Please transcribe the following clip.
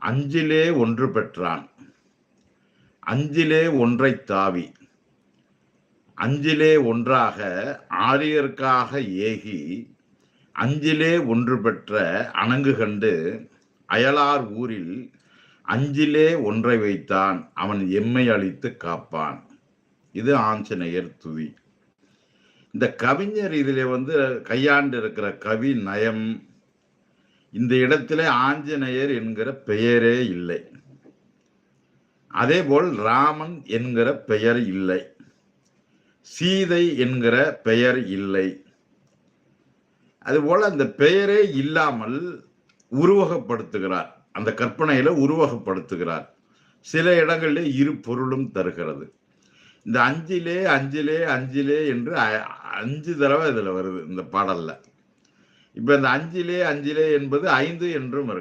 அஞ்சிலே ஒன்று பெற்றான். அஞ்சிலே ஒன்றை தாவி. அஞ்சிலே ஒன்றாக ஆரியர்க்காக ஏகி அஞ்சிலே ஒன்று பெற்ற அணங்கு கண்டு அயலார் ஊரில் அஞ்சிலே ஒன்றை வைத்தான் அவன் எம்மை அழித்து காப்பான். இது ஆஞ்சநேயர் துதி. இந்த கவிஞர் இதில் வந்து கையாண்டு இருக்கிற கவி நயம் இந்த இடத்திலே ஆஞ்சநேயர் என்கிற பெயரே இல்லை. அதேபோல் ராமன் என்கிற பெயர் இல்லை. சீதை என்கிற பெயர் இல்லை. அதுபோல் அந்த பெயரே இல்லாமல் உருவகப்படுத்துகிறார். அந்த கற்பனையில் உருவகப்படுத்துகிறார். சில இடங்களிலே இரு பொருளும் தருகிறது. இந்த அஞ்சிலே அஞ்சிலே அஞ்சிலே என்று அஞ்சு தடவை இதில் வருது இந்த பாடலில். இப்ப இந்த அஞ்சிலே அஞ்சிலே என்பது ஐந்து என்றும் இருக்கும்